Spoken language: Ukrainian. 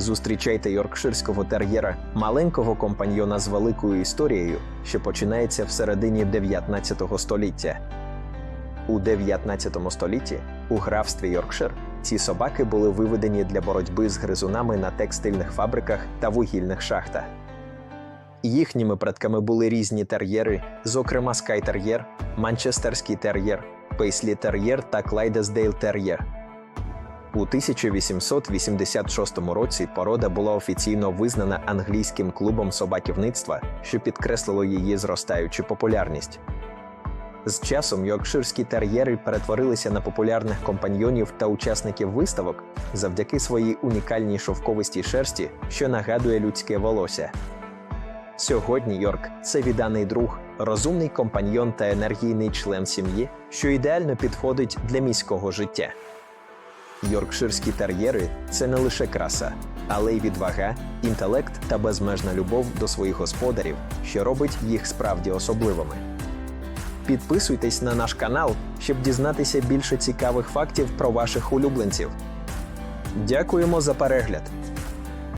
Зустрічайте йоркширського тер'єра, маленького компаньйона з великою історією, що починається в середині 19 століття. У 19 столітті у графстві Йоркшир ці собаки були виведені для боротьби з гризунами на текстильних фабриках та вугільних шахтах. Їхніми предками були різні тер'єри, зокрема скайтер'єр, манчестерський тер'єр, пейслі тер'єр та клайдесдейл тер'єр. У 1886 році порода була офіційно визнана англійським клубом собаківництва, що підкреслило її зростаючу популярність. З часом йоркширські тер'єри перетворилися на популярних компаньйонів та учасників виставок завдяки своїй унікальній шовковистій шерсті, що нагадує людське волосся. Сьогодні Йорк це відданий друг, розумний компаньйон та енергійний член сім'ї, що ідеально підходить для міського життя. Йоркширські тер'єри це не лише краса, але й відвага, інтелект та безмежна любов до своїх господарів, що робить їх справді особливими. Підписуйтесь на наш канал, щоб дізнатися більше цікавих фактів про ваших улюбленців. Дякуємо за перегляд!